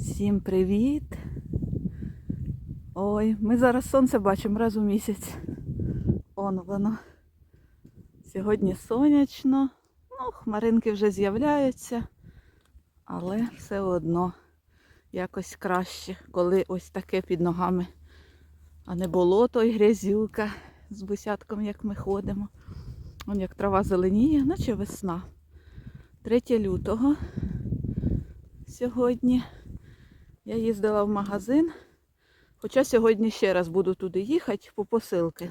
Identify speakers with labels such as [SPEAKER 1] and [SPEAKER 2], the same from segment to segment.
[SPEAKER 1] Всім привіт! Ой, ми зараз сонце бачимо раз у місяць. Он воно. Сьогодні сонячно. Ну, хмаринки вже з'являються, але все одно якось краще, коли ось таке під ногами, а не болото і грязюка з бусятком, як ми ходимо. Вон як трава зеленіє, наче весна. 3 лютого сьогодні. Я їздила в магазин, хоча сьогодні ще раз буду туди їхати по посилки,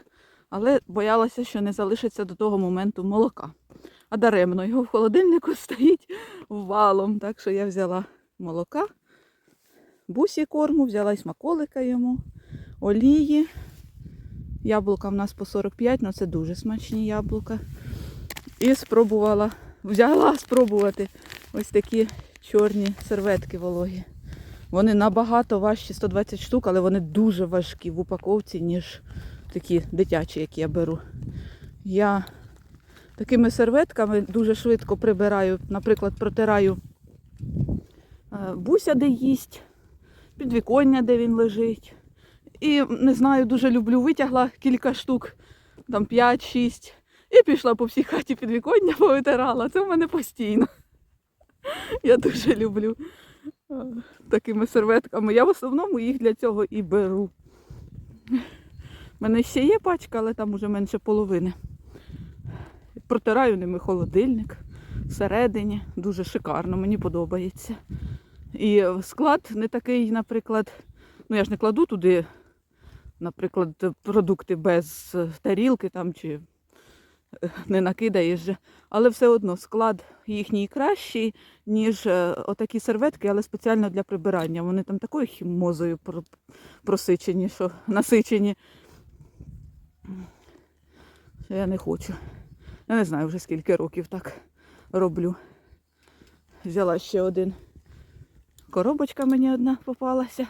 [SPEAKER 1] але боялася, що не залишиться до того моменту молока. А даремно його в холодильнику стоїть валом. Так що я взяла молока, бусі корму, взяла й смаколика йому, олії. Яблука в нас по 45, але це дуже смачні яблука. І спробувала, взяла спробувати ось такі чорні серветки вологі. Вони набагато важчі 120 штук, але вони дуже важкі в упаковці, ніж такі дитячі, які я беру. Я такими серветками дуже швидко прибираю, наприклад, протираю е, буся, де їсть, підвіконня, де він лежить. І не знаю, дуже люблю, витягла кілька штук, там 5-6, і пішла по всій хаті підвіконня, повитирала. Це в мене постійно. Я дуже люблю такими серветками. Я в основному їх для цього і беру. У мене ще є пачка, але там уже менше половини. Протираю ними холодильник всередині. Дуже шикарно, мені подобається. І склад не такий, наприклад, ну я ж не кладу туди, наприклад, продукти без тарілки там чи не накидаєш. Але все одно склад їхній кращий, ніж е, отакі серветки, але спеціально для прибирання. Вони там такою хімозою просичені, що насичені. Я не хочу. Я не знаю вже скільки років так роблю. Взяла ще один. Коробочка мені одна попалася.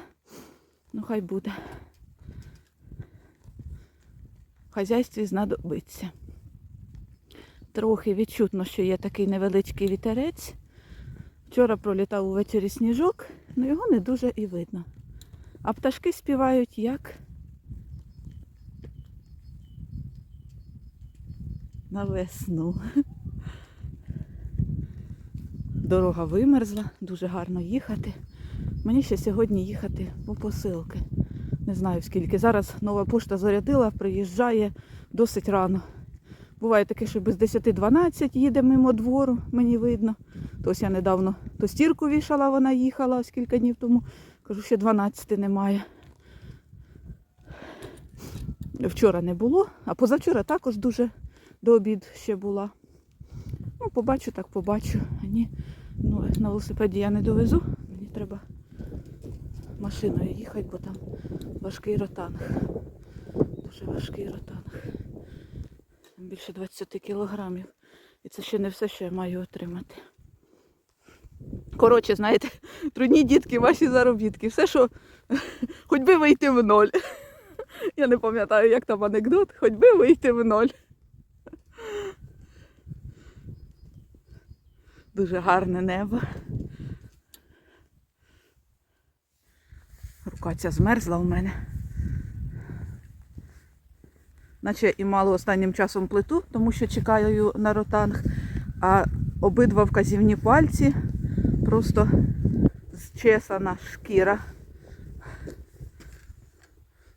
[SPEAKER 1] Ну, хай буде. Хазяйстві знадобиться. Трохи відчутно, що є такий невеличкий вітерець. Вчора пролітав увечері сніжок, але його не дуже і видно. А пташки співають як на весну. Дорога вимерзла, дуже гарно їхати. Мені ще сьогодні їхати по посилки. Не знаю скільки. Зараз нова пошта зарядила, приїжджає досить рано. Буває таке, що без 10-12 їде мимо двору, мені видно. То я недавно то стірку вішала, вона їхала кілька днів тому. Кажу, ще 12 немає. Вчора не було, а позавчора також дуже до обід ще була. Ну, побачу, так побачу. А ні, ну, на велосипеді я не довезу. Мені треба машиною їхати, бо там важкий ротанг. Дуже важкий ротанг. Більше 20 кілограмів. І це ще не все, що я маю отримати. Коротше, знаєте, трудні дітки, ваші заробітки. Все, що хоч би вийти в ноль. Я не пам'ятаю, як там анекдот, хоч би вийти в ноль. Дуже гарне небо. Рука ця змерзла у мене. Наче і мало останнім часом плиту, тому що чекаю на ротанг, а обидва вказівні пальці просто зчесана шкіра.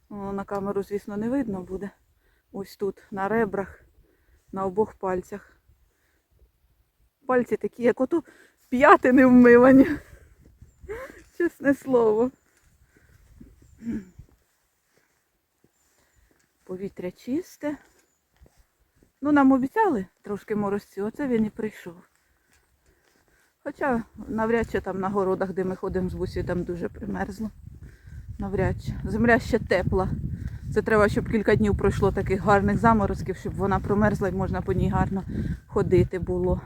[SPEAKER 1] О, на камеру, звісно, не видно буде. Ось тут, на ребрах, на обох пальцях. Пальці такі, як ото п'ятини вмивані. Чесне слово. Повітря чисте. Ну, нам обіцяли трошки морозцю, оце він і прийшов. Хоча навряд чи там на городах, де ми ходимо з бусі, там дуже примерзло. Навряд чи. Земля ще тепла. Це треба, щоб кілька днів пройшло таких гарних заморозків, щоб вона промерзла і можна по ній гарно ходити було.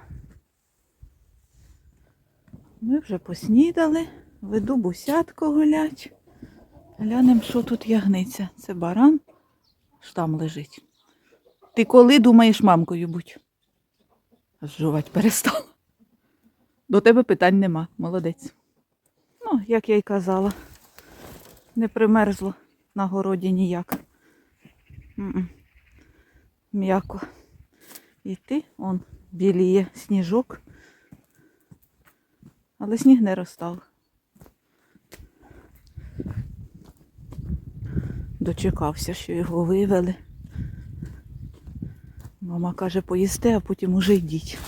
[SPEAKER 1] Ми вже поснідали, веду бусятку гулять. Глянемо, що тут ягниця. Це баран, там лежить. Ти коли думаєш мамкою будь? Жувати перестала. До тебе питань нема, молодець. Ну, як я й казала, не примерзло на городі ніяк. М'яко. Йти, он біліє сніжок. Але сніг не розстав. Дочекався, що його вивели. Мама каже, поїсте, а потім уже йдіть.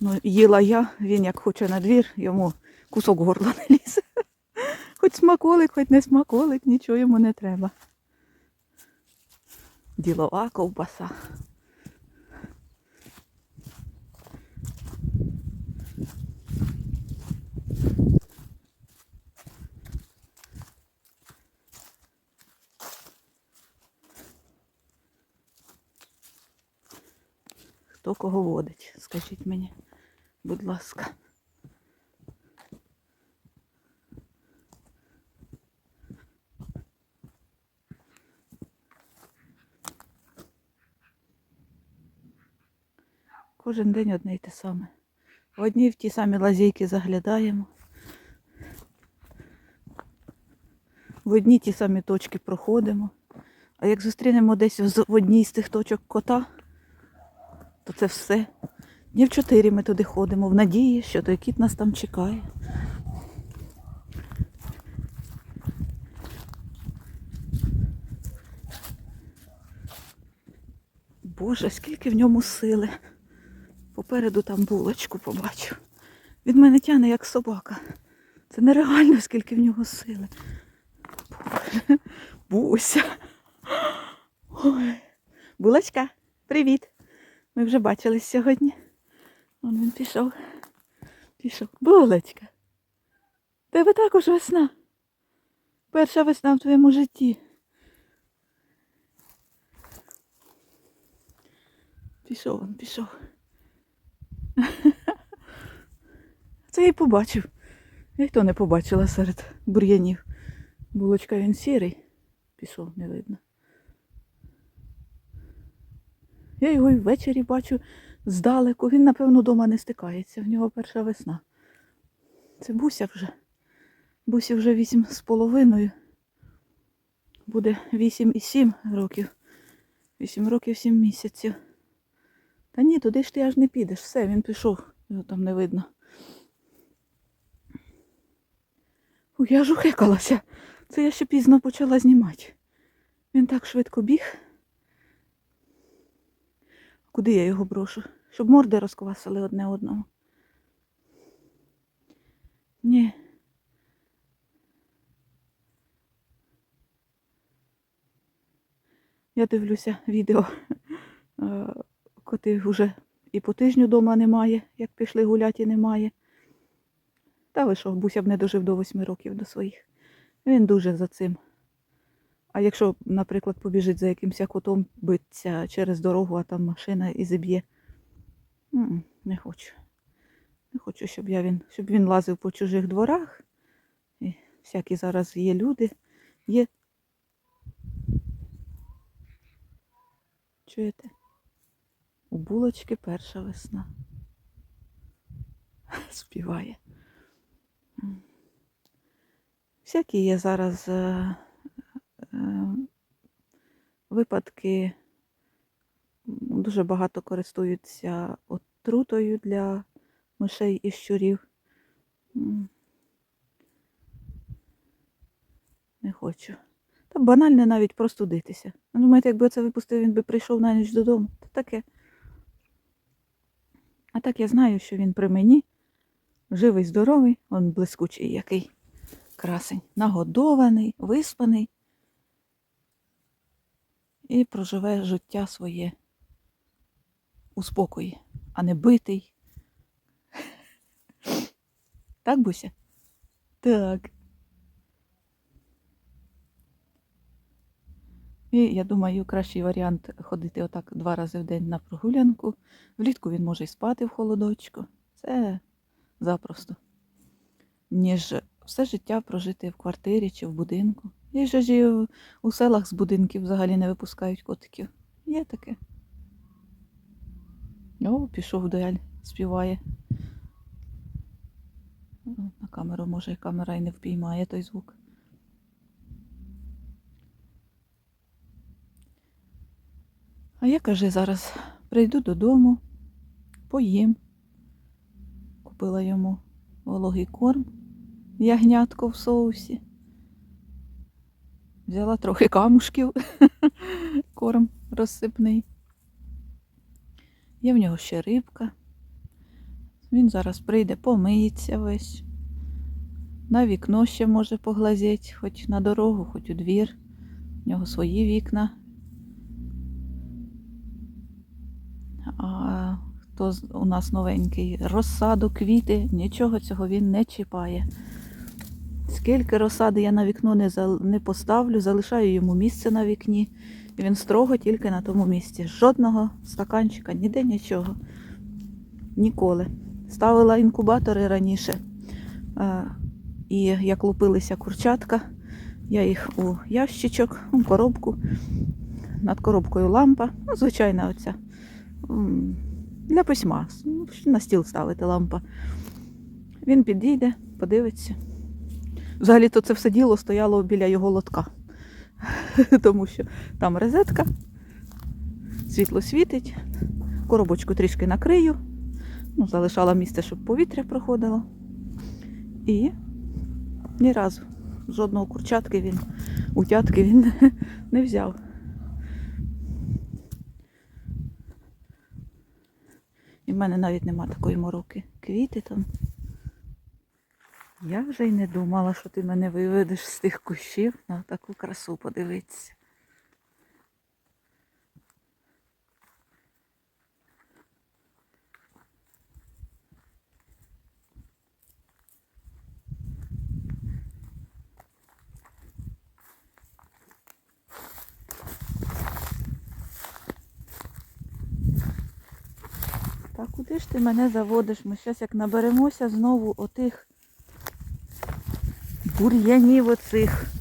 [SPEAKER 1] Ну, їла я, він як хоче на двір, йому кусок горла не лізе. Хоч смаколик, хоч не смаколик, нічого йому не треба. Ділова ковбаса. Хто кого водить, скажіть мені, будь ласка. Кожен день одне й те саме. В одні в ті самі лазейки заглядаємо. В одні ті самі точки проходимо. А як зустрінемо десь в одній з тих точок кота, то це все. Днів чотири ми туди ходимо в надії, що той кіт нас там чекає. Боже, скільки в ньому сили. Попереду там булочку побачу. Від мене тяне як собака. Це нереально, скільки в нього сили. Буся. Булочка, привіт. Ми вже бачились сьогодні. Вон він пішов. Пішов. Булочка. Тебе також весна. Перша весна в твоєму житті. Пішов він, пішов. Це я й побачив. Я й то не побачила серед бур'янів. Булочка він сірий. Пішов, не видно. Я його і ввечері бачу здалеку. Він, напевно, вдома не стикається. В нього перша весна. Це Буся вже. Бусі вже вісім з половиною. Буде вісім і сім років. Вісім років, сім місяців. Та ні, туди ж ти аж не підеш. Все, він пішов, його там не видно. Я ж ухекалася. Це я ще пізно почала знімати. Він так швидко біг. Куди я його брошу? Щоб морди розквасили одне одному. Ні. Я дивлюся відео. е, Коти вже і по тижню вдома немає, як пішли гуляти немає. Та ви що, Буся б не дожив до восьми років до своїх. Він дуже за цим. А якщо, наприклад, побіжить за якимось котом биться через дорогу, а там машина і зіб'є. Не хочу. Не хочу, щоб я він, щоб він лазив по чужих дворах. І всякі зараз є люди. Є. Чуєте? У булочки перша весна. Співає. Всякі є зараз е, випадки. Дуже багато користуються отрутою для мишей і щурів. Не хочу. Та банальне навіть простудитися. Думаєте, якби це випустив, він би прийшов на ніч додому. Та таке. А так я знаю, що він при мені живий, здоровий, он блискучий який красень, нагодований, виспаний і проживе життя своє у спокої, а не битий. Так, Буся? Так. І я думаю, кращий варіант ходити отак два рази в день на прогулянку. Влітку він може і спати в холодочку. Це запросто. Ніж все життя прожити в квартирі чи в будинку. Є ж і у селах з будинків взагалі не випускають котиків. Є таке. О, пішов вдаль, співає. На камеру, може, і камера і не впіймає той звук. А я каже, зараз прийду додому, поїм. Купила йому вологий корм, ягнятко в соусі. Взяла трохи камушків, корм розсипний. Є в нього ще рибка. Він зараз прийде, помиється весь. На вікно ще може поглазеть, хоч на дорогу, хоч у двір. У нього свої вікна. А хто у нас новенький? Розсаду, квіти, нічого цього він не чіпає. Скільки розсади я на вікно не, не поставлю, залишаю йому місце на вікні. І він строго тільки на тому місці. Жодного стаканчика, ніде нічого. Ніколи. Ставила інкубатори раніше. І як лупилися курчатка, я їх у ящичок, у коробку. Над коробкою лампа, ну, звичайна оця. Для письма. На стіл ставити лампа. Він підійде, подивиться. Взагалі-то це все діло стояло біля його лотка. Тому що там розетка, світло світить, коробочку трішки накрию, ну, залишала місце, щоб повітря проходило. І ні разу жодного курчатки він, утятки він не взяв. І в мене навіть нема такої мороки. Квіти там. Я вже й не думала, що ти мене виведеш з тих кущів на таку красу подивитися. Та куди ж ти мене заводиш? Ми зараз як наберемося знову отих бур'янів оцих.